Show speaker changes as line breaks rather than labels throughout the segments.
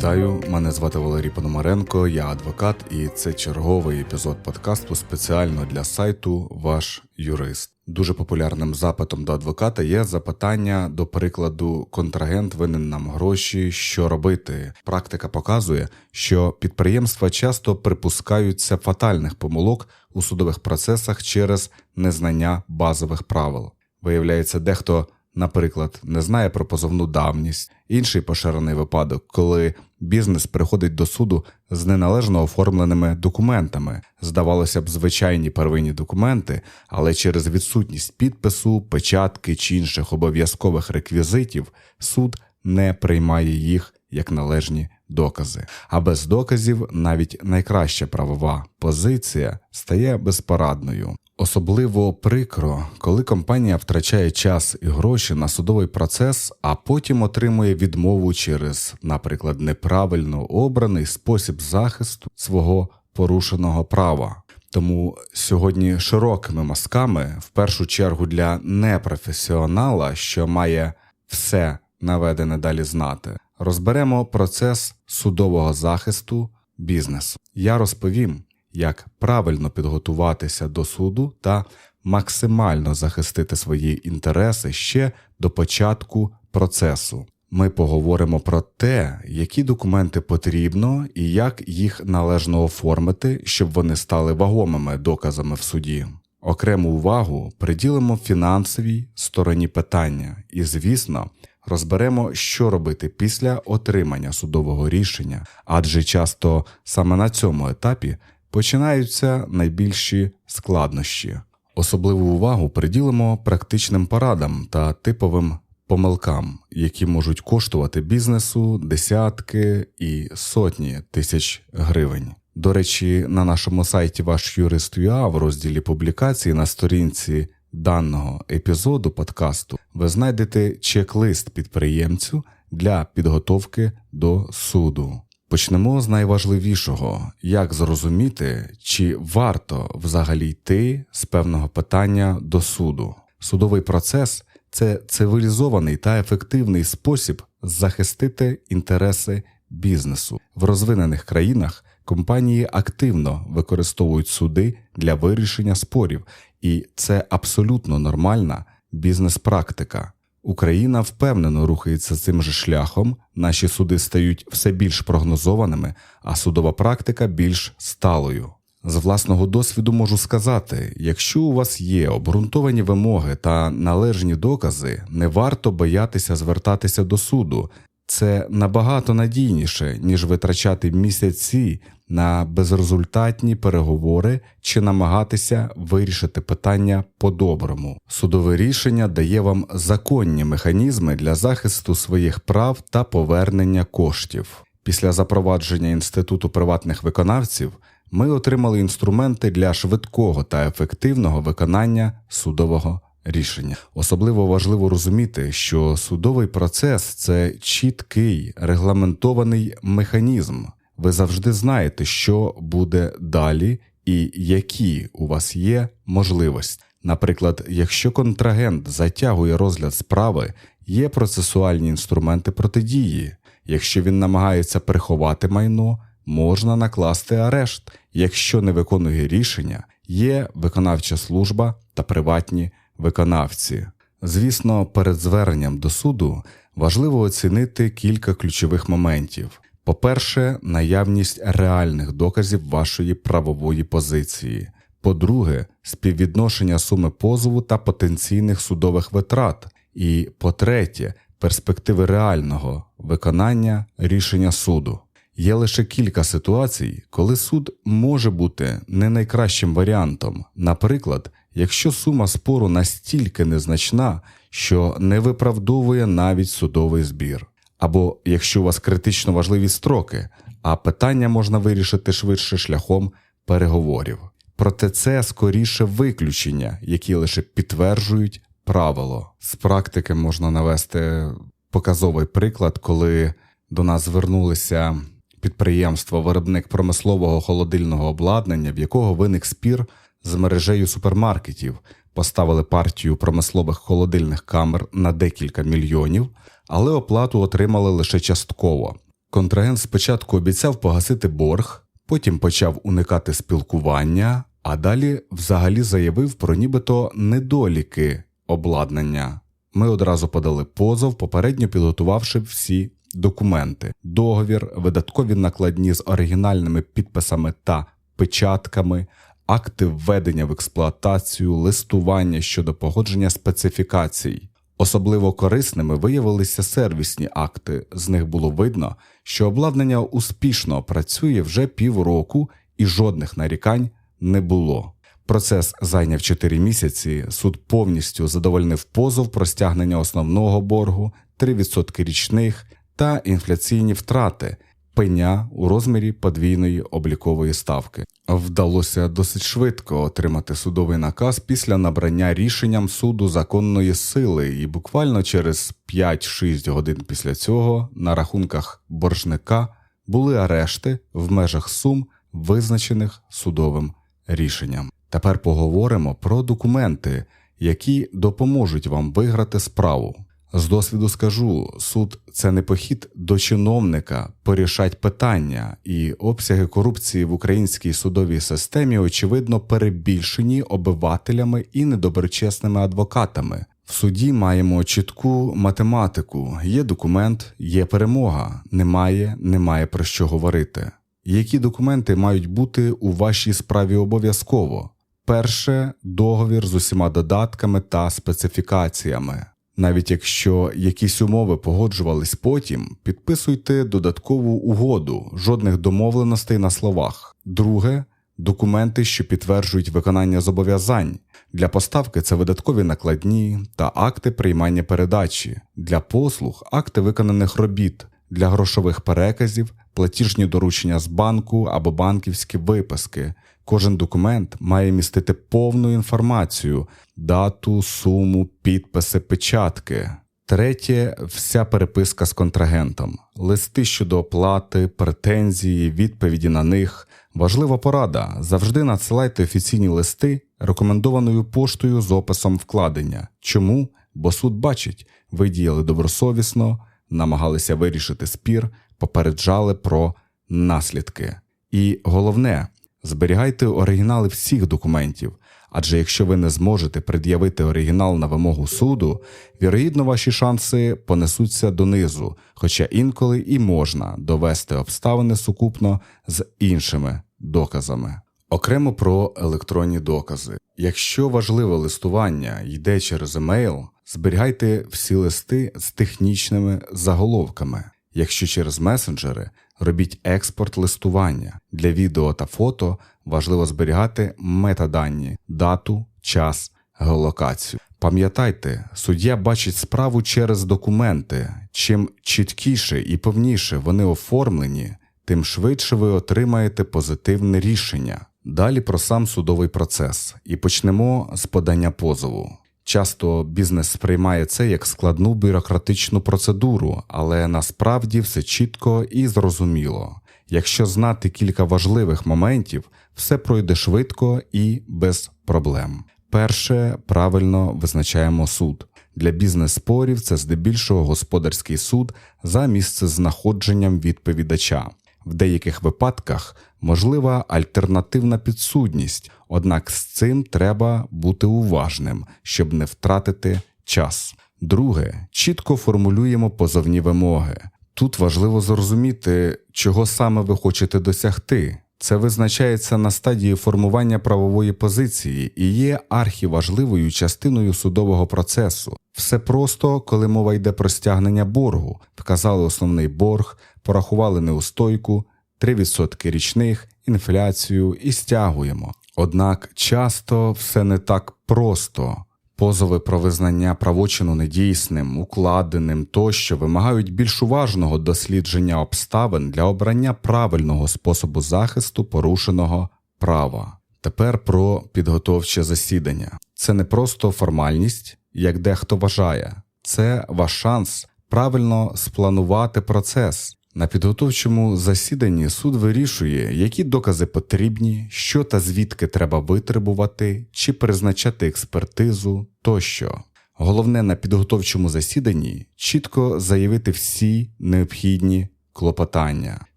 Вітаю, мене звати Валерій Пономаренко, я адвокат, і це черговий епізод подкасту спеціально для сайту Ваш юрист. Дуже популярним запитом до адвоката є запитання до прикладу: контрагент винен нам гроші, що робити. Практика показує, що підприємства часто припускаються фатальних помилок у судових процесах через незнання базових правил. Виявляється, дехто наприклад, не знає про позовну давність, інший поширений випадок, коли бізнес приходить до суду з неналежно оформленими документами. Здавалося б, звичайні первинні документи, але через відсутність підпису, печатки чи інших обов'язкових реквізитів суд не приймає їх як належні докази. А без доказів навіть найкраща правова позиція стає безпорадною. Особливо прикро, коли компанія втрачає час і гроші на судовий процес, а потім отримує відмову через, наприклад, неправильно обраний спосіб захисту свого порушеного права. Тому сьогодні широкими мазками, в першу чергу для непрофесіонала, що має все наведене далі знати, розберемо процес судового захисту бізнесу. Я розповім як правильно підготуватися до суду та максимально захистити свої інтереси ще до початку процесу. Ми поговоримо про те, які документи потрібно і як їх належно оформити, щоб вони стали вагомими доказами в суді. Окрему увагу приділимо фінансовій стороні питання, і, звісно, розберемо, що робити після отримання судового рішення, адже часто саме на цьому етапі починаються найбільші складнощі. Особливу увагу приділимо практичним порадам та типовим помилкам, які можуть коштувати бізнесу десятки і сотні тисяч гривень. До речі, на нашому сайті ваш юрист.ua в розділі публікації на сторінці даного епізоду подкасту ви знайдете чек-лист підприємцю для підготовки до суду. Почнемо з найважливішого, як зрозуміти, чи варто взагалі йти з певного питання до суду. Судовий процес це цивілізований та ефективний спосіб захистити інтереси бізнесу. В розвинених країнах компанії активно використовують суди для вирішення спорів, і це абсолютно нормальна бізнес-практика. Україна впевнено рухається цим же шляхом, наші суди стають все більш прогнозованими, а судова практика більш сталою. З власного досвіду можу сказати: якщо у вас є обґрунтовані вимоги та належні докази, не варто боятися звертатися до суду. Це набагато надійніше, ніж витрачати місяці на безрезультатні переговори чи намагатися вирішити питання по-доброму. Судове рішення дає вам законні механізми для захисту своїх прав та повернення коштів. Після запровадження інституту приватних виконавців ми отримали інструменти для швидкого та ефективного виконання судового рішення. Особливо важливо розуміти, що судовий процес це чіткий регламентований механізм. Ви завжди знаєте, що буде далі і які у вас є можливості. Наприклад, якщо контрагент затягує розгляд справи, є процесуальні інструменти протидії. Якщо він намагається приховати майно, можна накласти арешт. Якщо не виконує рішення, є виконавча служба та приватні виконавці. Звісно, перед зверненням до суду важливо оцінити кілька ключових моментів. По-перше, наявність реальних доказів вашої правової позиції. По-друге, співвідношення суми позову та потенційних судових витрат. І по-третє, перспективи реального виконання рішення суду. Є лише кілька ситуацій, коли суд може бути не найкращим варіантом. Наприклад, якщо сума спору настільки незначна, що не виправдовує навіть судовий збір або якщо у вас критично важливі строки, а питання можна вирішити швидше шляхом переговорів. Проте це скоріше виключення, які лише підтверджують правило. З практики можна навести показовий приклад, коли до нас звернулися підприємство, виробник промислового холодильного обладнання, в якого виник спір з мережею супермаркетів поставили партію промислових холодильних камер на декілька мільйонів, але оплату отримали лише частково. Контрагент спочатку обіцяв погасити борг, потім почав уникати спілкування, а далі взагалі заявив про нібито недоліки обладнання. Ми одразу подали позов, попередньо підготувавши всі документи, договір, видаткові накладні з оригінальними підписами та печатками, акти введення в експлуатацію, листування щодо погодження специфікацій. Особливо корисними виявилися сервісні акти. З них було видно, що обладнання успішно працює вже півроку і жодних нарікань не було. Процес зайняв 4 місяці. Суд повністю задовольнив позов про стягнення основного боргу, 3% річних та інфляційні втрати, пеня у розмірі подвійної облікової ставки. Вдалося досить швидко отримати судовий наказ після набрання рішенням суду законної сили, і буквально через 5-6 годин після цього на рахунках боржника були арешти в межах сум, визначених судовим рішенням. Тепер поговоримо про документи, які допоможуть вам виграти справу. З досвіду скажу, суд це не похід до чиновника порішать питання, і обсяги корупції в українській судовій системі очевидно перебільшені обивателями і недоброчесними адвокатами. В суді маємо чітку математику: є документ, є перемога, немає, немає про що говорити. Які документи мають бути у вашій справі обов'язково? Перше договір з усіма додатками та специфікаціями. Навіть якщо якісь умови погоджувались потім, підписуйте додаткову угоду, жодних домовленостей на словах. Друге документи, що підтверджують виконання зобов'язань. Для поставки це видаткові накладні та акти приймання передачі, для послуг акти виконаних робіт, для грошових переказів, платіжні доручення з банку або банківські виписки. Кожен документ має містити повну інформацію, дату, суму, підписи, печатки. Третє вся переписка з контрагентом, листи щодо оплати, претензії, відповіді на них. Важлива порада: завжди надсилайте офіційні листи рекомендованою поштою з описом вкладення. Чому? Бо суд бачить, ви діяли добросовісно, намагалися вирішити спір, попереджали про наслідки. І головне, зберігайте оригінали всіх документів, адже якщо ви не зможете пред'явити оригінал на вимогу суду, вірогідно ваші шанси понесуться донизу, хоча інколи і можна довести обставини сукупно з іншими доказами. Окремо про електронні докази. Якщо важливе листування йде через емейл, зберігайте всі листи з технічними заголовками. Якщо через месенджери, робіть експорт листування. Для відео та фото важливо зберігати метадані, дату, час, геолокацію. Пам'ятайте, суддя бачить справу через документи. Чим чіткіше і повніше вони оформлені, тим швидше ви отримаєте позитивне рішення. Далі про сам судовий процес і почнемо з подання позову. Часто бізнес сприймає це як складну бюрократичну процедуру, але насправді все чітко і зрозуміло. Якщо знати кілька важливих моментів, все пройде швидко і без проблем. Перше правильно визначаємо суд. Для бізнес-спорів це здебільшого господарський суд за місцезнаходженням відповідача. В деяких випадках можлива альтернативна підсудність, однак з цим треба бути уважним, щоб не втратити час. Друге, чітко формулюємо позовні вимоги. Тут важливо зрозуміти, чого саме ви хочете досягти. Це визначається на стадії формування правової позиції і є архіважливою частиною судового процесу. Все просто, коли мова йде про стягнення боргу, вказали основний борг, порахували неустойку, 3% річних, інфляцію і стягуємо. Однак часто все не так просто. Позови про визнання правочину недійсним, укладеним тощо вимагають більш уважного дослідження обставин для обрання правильного способу захисту порушеного права. Тепер про підготовче засідання. Це не просто формальність, як дехто вважає, це ваш шанс правильно спланувати процес. На підготовчому засіданні суд вирішує, які докази потрібні, що та звідки треба витребувати, чи призначати експертизу тощо. Головне на підготовчому засіданні чітко заявити всі необхідні клопотання.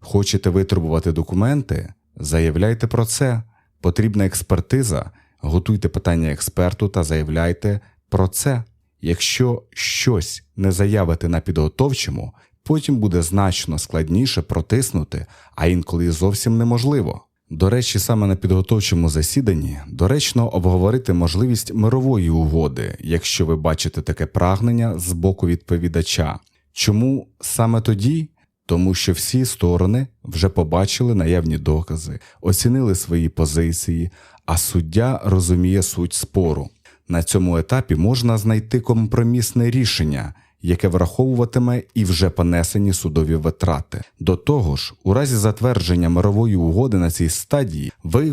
Хочете витребувати документи? Заявляйте про це. Потрібна експертиза, готуйте питання експерту та заявляйте про це. Якщо щось не заявите на підготовчому, потім буде значно складніше протиснути, а інколи зовсім неможливо. До речі, саме на підготовчому засіданні доречно обговорити можливість мирової угоди, якщо ви бачите таке прагнення з боку відповідача. Чому саме тоді? Тому що всі сторони вже побачили наявні докази, оцінили свої позиції, а суддя розуміє суть спору. На цьому етапі можна знайти компромісне рішення, яке враховуватиме і вже понесені судові витрати. До того ж, у разі затвердження мирової угоди на цій стадії ви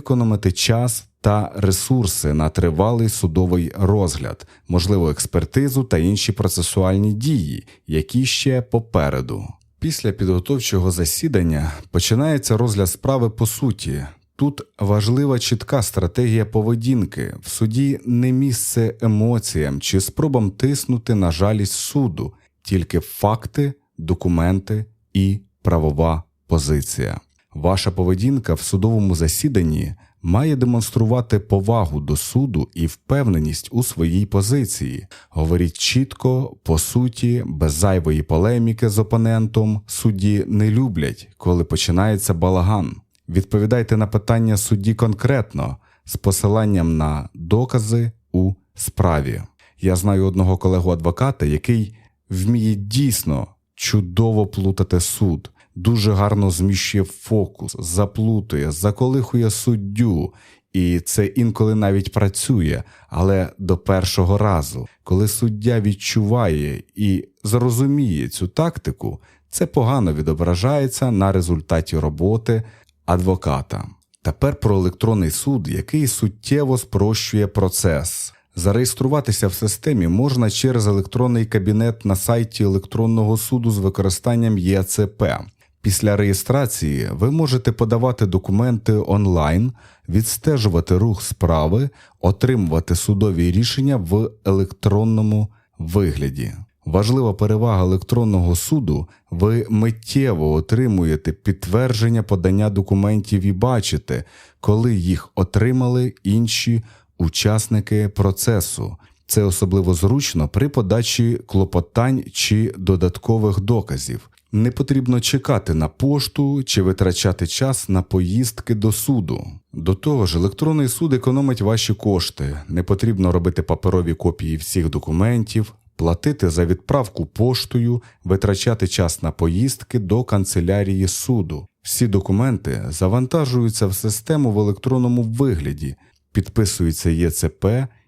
час та ресурси на тривалий судовий розгляд, можливо, експертизу та інші процесуальні дії, які ще попереду. Після підготовчого засідання починається розгляд справи по суті. Тут важлива чітка стратегія поведінки. В суді не місце емоціям чи спробам тиснути на жалість суду, тільки факти, документи і правова позиція. Ваша поведінка в судовому засіданні має демонструвати повагу до суду і впевненість у своїй позиції. Говоріть чітко, по суті, без зайвої полеміки з опонентом судді не люблять, коли починається балаган. Відповідайте на питання судді конкретно з посиланням на докази у справі. Я знаю одного колегу адвоката, який вміє дійсно чудово плутати суд, дуже гарно зміщує фокус, заплутує, заколихує суддю, і це інколи навіть працює, але до першого разу, коли суддя відчуває і зрозуміє цю тактику, це погано відображається на результаті роботи адвоката. Тепер про електронний суд, який суттєво спрощує процес. Зареєструватися в системі можна через електронний кабінет на сайті електронного суду з використанням ЄЦП. Після реєстрації ви можете подавати документи онлайн, відстежувати рух справи, отримувати судові рішення в електронному вигляді. Важлива перевага електронного суду ви миттєво отримуєте підтвердження подання документів і бачите, коли їх отримали інші учасники процесу. Це особливо зручно при подачі клопотань чи додаткових доказів. Не потрібно чекати на пошту чи витрачати час на поїздки до суду. До того ж, електронний суд економить ваші кошти. Не потрібно робити паперові копії всіх документів, платити за відправку поштою, витрачати час на поїздки до канцелярії суду. Всі документи завантажуються в систему в електронному вигляді, підписується ЄЦП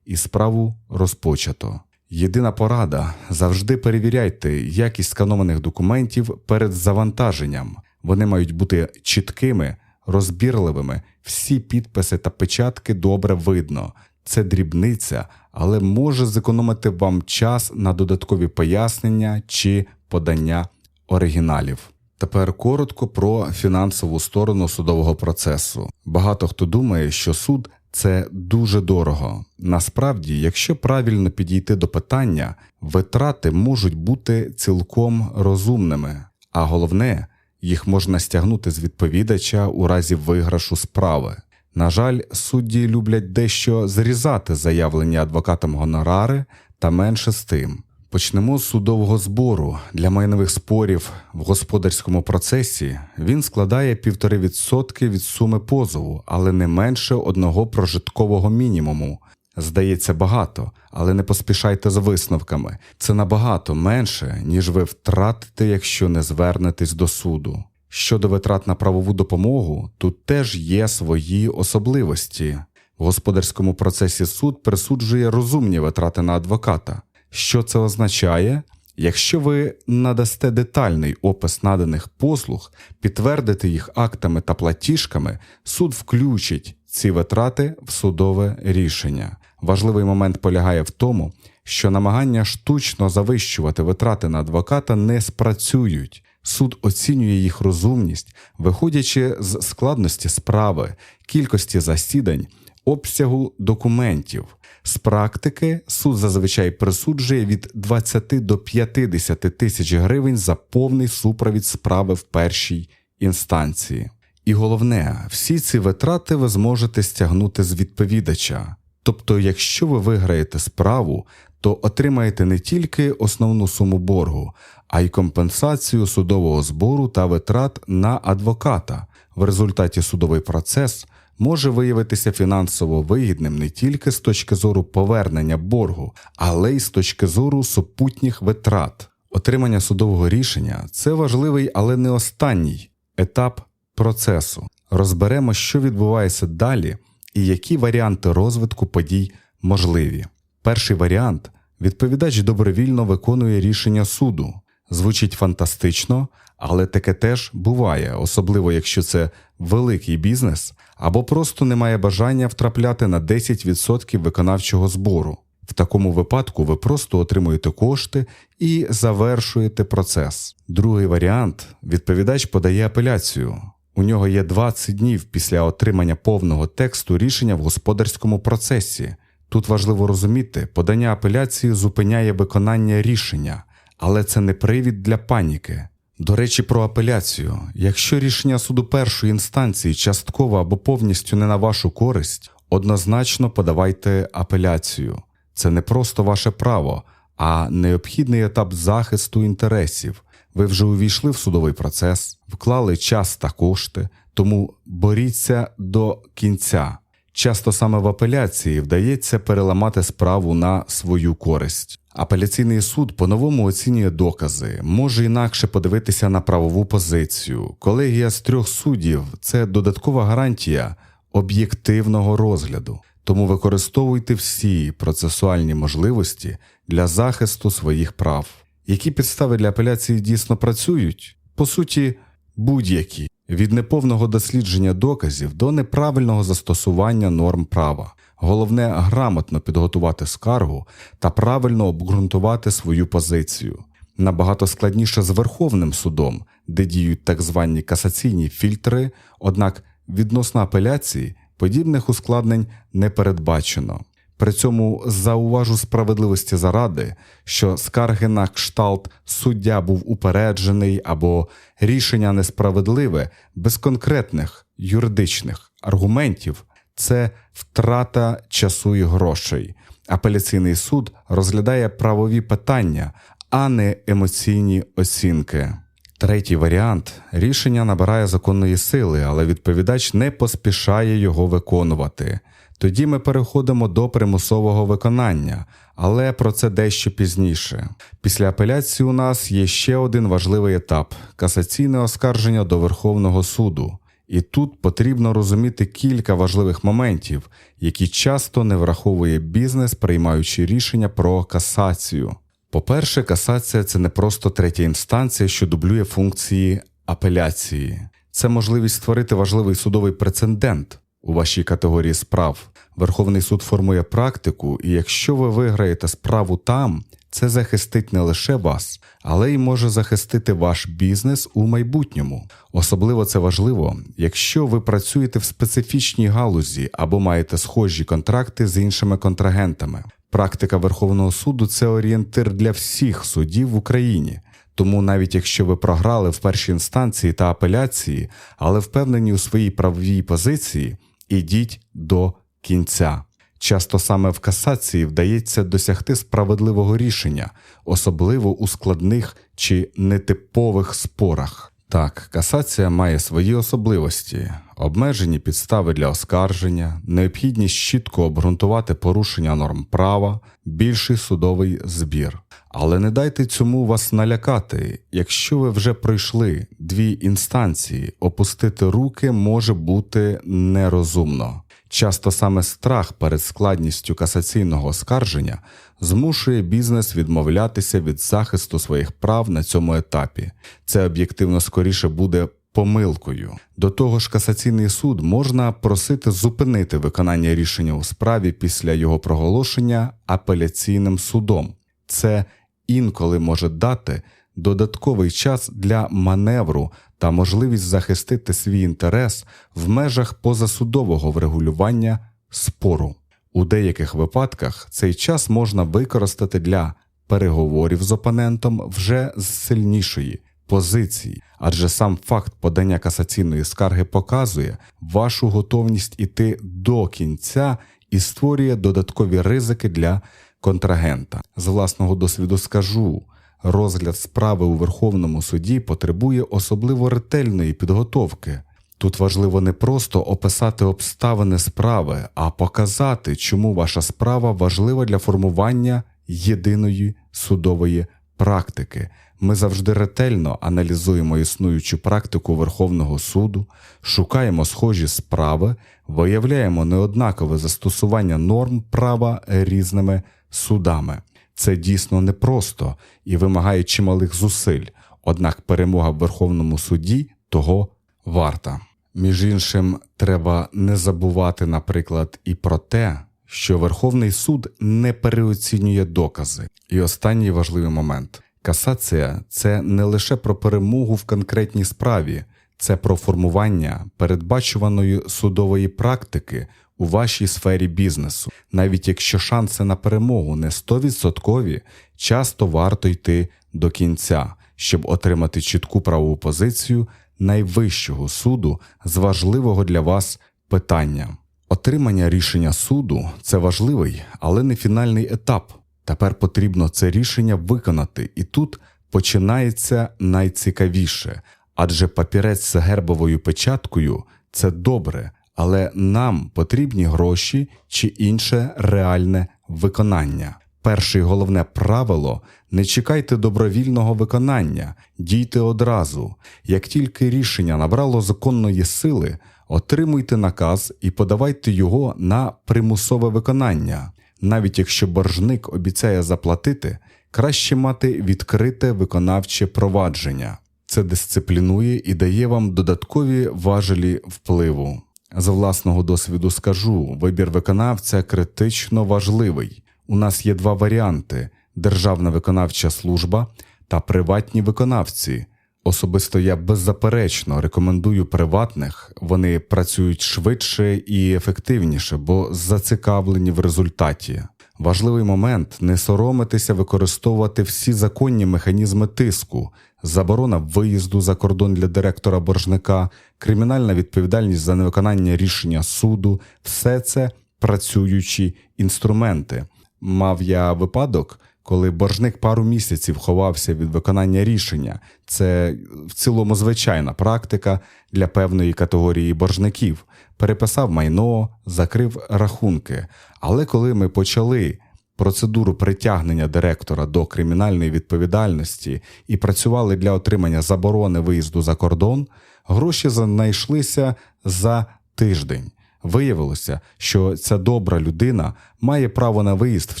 і справу розпочато. Єдина порада завжди перевіряйте якість сканованих документів перед завантаженням. Вони мають бути чіткими, розбірливими, всі підписи та печатки добре видно. Це дрібниця, але може зекономити вам час на додаткові пояснення чи подання оригіналів. Тепер коротко про фінансову сторону судового процесу. Багато хто думає, що суд це дуже дорого. Насправді, якщо правильно підійти до питання, витрати можуть бути цілком розумними, а головне, їх можна стягнути з відповідача у разі виграшу справи. На жаль, судді люблять дещо зрізати заявлені адвокатам гонорари та менше з тим. Почнемо з судового збору для майнових спорів в господарському процесі. Він складає 1,5% від суми позову, але не менше одного прожиткового мінімуму. Здається, багато, але не поспішайте з висновками. Це набагато менше, ніж ви втратите, якщо не звернетесь до суду. Щодо витрат на правову допомогу, тут теж є свої особливості. В господарському процесі суд присуджує розумні витрати на адвоката. Що це означає? Якщо ви надасте детальний опис наданих послуг, підтвердите їх актами та платіжками, суд включить ці витрати в судове рішення. Важливий момент полягає в тому, що намагання штучно завищувати витрати на адвоката не спрацюють. Суд оцінює їх розумність, виходячи з складності справи, кількості засідань, обсягу документів. З практики суд зазвичай присуджує від 20 до 50 тисяч гривень за повний супровід справи в першій інстанції. І головне, всі ці витрати ви зможете стягнути з відповідача. Тобто, якщо ви виграєте справу, то отримаєте не тільки основну суму боргу, а й компенсацію судового збору та витрат на адвоката. В результаті судовий процес може виявитися фінансово вигідним не тільки з точки зору повернення боргу, але й з точки зору супутніх витрат. Отримання судового рішення це важливий, але не останній етап процесу. Розберемо, що відбувається далі і які варіанти розвитку подій можливі. Перший варіант відповідач добровільно виконує рішення суду. Звучить фантастично, але таке теж буває, особливо якщо це великий бізнес або просто немає бажання втрапляти на 10% виконавчого збору. В такому випадку ви просто отримуєте кошти і завершуєте процес. Другий варіант відповідач подає апеляцію. У нього є 20 днів після отримання повного тексту рішення в господарському процесі. Тут важливо розуміти, подання апеляції зупиняє виконання рішення, але це не привід для паніки. До речі, про апеляцію. Якщо рішення суду першої інстанції частково або повністю не на вашу користь, однозначно подавайте апеляцію. Це не просто ваше право, а необхідний етап захисту інтересів. Ви вже увійшли в судовий процес, вклали час та кошти, тому боріться до кінця. Часто саме в апеляції вдається переламати справу на свою користь. Апеляційний суд по-новому оцінює докази, може інакше подивитися на правову позицію. Колегія з трьох суддів – це додаткова гарантія об'єктивного розгляду. Тому використовуйте всі процесуальні можливості для захисту своїх прав. Які підстави для апеляції дійсно працюють? По суті, будь-які від неповного дослідження доказів до неправильного застосування норм права. Головне грамотно підготувати скаргу та правильно обґрунтувати свою позицію. Набагато складніше з Верховним судом, де діють так звані касаційні фільтри, однак відносно апеляції подібних ускладнень не передбачено. При цьому зауважу справедливості заради, що скарги на кшталт суддя був упереджений або рішення несправедливе без конкретних юридичних аргументів це втрата часу і грошей. Апеляційний суд розглядає правові питання, а не емоційні оцінки. Третій варіант рішення набирає законної сили, але відповідач не поспішає його виконувати. Тоді ми переходимо до примусового виконання, але про це дещо пізніше. Після апеляції у нас є ще один важливий етап касаційне оскарження до Верховного суду. І тут потрібно розуміти кілька важливих моментів, які часто не враховує бізнес, приймаючи рішення про касацію. По-перше, касація це не просто третя інстанція, що дублює функції апеляції, це можливість створити важливий судовий прецедент у вашій категорії справ. Верховний суд формує практику, і якщо ви виграєте справу там, це захистить не лише вас, але й може захистити ваш бізнес у майбутньому. Особливо це важливо, якщо ви працюєте в специфічній галузі або маєте схожі контракти з іншими контрагентами. Практика Верховного суду це орієнтир для всіх судів в Україні. Тому навіть якщо ви програли в першій інстанції та апеляції, але впевнені у своїй правовій позиції, ідіть до кінця. Часто саме в касації вдається досягти справедливого рішення, особливо у складних чи нетипових спорах. Так, касація має свої особливості, обмежені підстави для оскарження, необхідність чітко обґрунтувати порушення норм права, більший судовий збір. Але не дайте цьому вас налякати. Якщо ви вже пройшли дві інстанції, опустити руки може бути нерозумно. Часто саме страх перед складністю касаційного оскарження змушує бізнес відмовлятися від захисту своїх прав на цьому етапі. Це об'єктивно скоріше буде помилкою. До того ж, касаційний суд можна просити зупинити виконання рішення у справі після його проголошення апеляційним судом. Це інколи може дати додатковий час для маневру та можливість захистити свій інтерес в межах позасудового врегулювання спору. У деяких випадках цей час можна використати для переговорів з опонентом вже з сильнішої позиції, адже сам факт подання касаційної скарги показує вашу готовність іти до кінця і створює додаткові ризики для контрагента. З власного досвіду скажу. Розгляд справи у Верховному суді потребує особливо ретельної підготовки. Тут важливо не просто описати обставини справи, а показати, чому ваша справа важлива для формування єдиної судової практики. Ми завжди ретельно аналізуємо існуючу практику Верховного суду, шукаємо схожі справи, виявляємо неоднакове застосування норм права різними судами. Це дійсно непросто і вимагає чималих зусиль, однак перемога в Верховному суді того варта. Між іншим, треба не забувати, наприклад, і про те, що Верховний суд не переоцінює докази. І останній важливий момент: касація це не лише про перемогу в конкретній справі, це про формування передбачуваної судової практики у вашій сфері бізнесу. Навіть якщо шанси на перемогу не 100%, часто варто йти до кінця, щоб отримати чітку правову позицію найвищого суду з важливого для вас питання. Отримання рішення суду це важливий, але не фінальний етап. Тепер потрібно це рішення виконати, і тут починається найцікавіше, адже папірець з гербовою печаткою це добре, але нам потрібні гроші чи інше реальне виконання. Перше і головне правило не чекайте добровільного виконання, дійте одразу. Як тільки рішення набрало законної сили, отримуйте наказ і подавайте його на примусове виконання. Навіть якщо боржник обіцяє заплатити, краще мати відкрите виконавче провадження. Це дисциплінує і дає вам додаткові важелі впливу. З власного досвіду скажу, вибір виконавця критично важливий. У нас є два варіанти: державна виконавча служба та приватні виконавці. Особисто я беззаперечно рекомендую приватних, вони працюють швидше і ефективніше, бо зацікавлені в результаті. Важливий момент не соромитися використовувати всі законні механізми тиску, заборона виїзду за кордон для директора боржника, кримінальна відповідальність за невиконання рішення суду все це працюючі інструменти. Мав я випадок, коли боржник пару місяців ховався від виконання рішення. Це в цілому звичайна практика для певної категорії боржників. Переписав майно, закрив рахунки. Але коли ми почали процедуру притягнення директора до кримінальної відповідальності і працювали для отримання заборони виїзду за кордон, гроші знайшлися за тиждень. Виявилося, що ця добра людина має право на виїзд в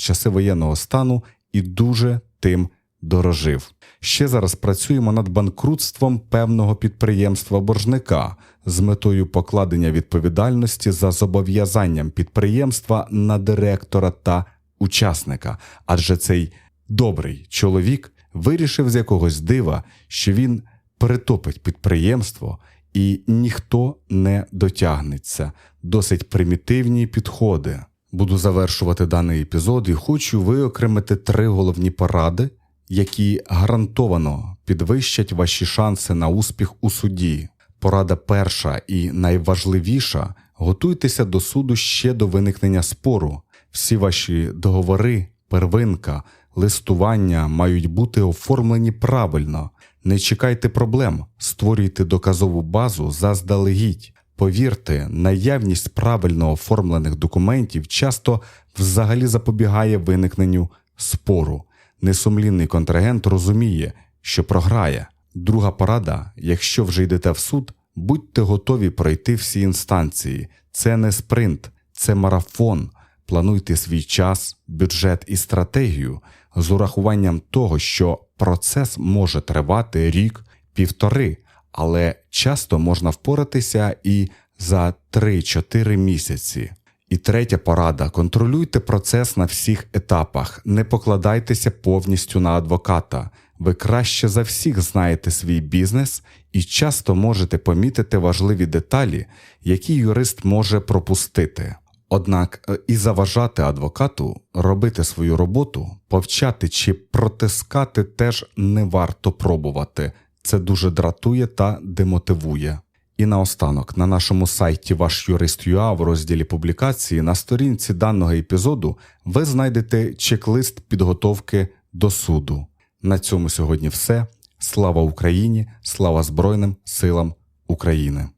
часи воєнного стану і дуже тим дорожив. Ще зараз працюємо над банкрутством певного підприємства боржника з метою покладення відповідальності за зобов'язанням підприємства на директора та учасника, адже цей добрий чоловік вирішив з якогось дива, що він перетопить підприємство. І ніхто не дотягнеться, досить примітивні підходи. Буду завершувати даний епізод і хочу виокремити три головні поради, які гарантовано підвищать ваші шанси на успіх у суді. Порада перша і найважливіша готуйтеся до суду ще до виникнення спору. Всі ваші договори, первинка, листування мають бути оформлені правильно. Не чекайте проблем, створюйте доказову базу заздалегідь. Повірте, наявність правильно оформлених документів часто взагалі запобігає виникненню спору. Несумлінний контрагент розуміє, що програє. Друга порада: якщо вже йдете в суд, будьте готові пройти всі інстанції. Це не спринт, це марафон. Плануйте свій час, бюджет і стратегію з урахуванням того, що процес може тривати рік, півтори, але часто можна впоратися і за 3-4 місяці. І третя порада: контролюйте процес на всіх етапах, не покладайтеся повністю на адвоката. Ви краще за всіх знаєте свій бізнес і часто можете помітити важливі деталі, які юрист може пропустити. Однак е, і заважати адвокату робити свою роботу, повчати чи протискати теж не варто пробувати. Це дуже дратує та демотивує. І наостанок, на нашому сайті Ваш юрист.ua в розділі публікації на сторінці даного епізоду ви знайдете чек-лист підготовки до суду. На цьому сьогодні все. Слава Україні! Слава Збройним силам України!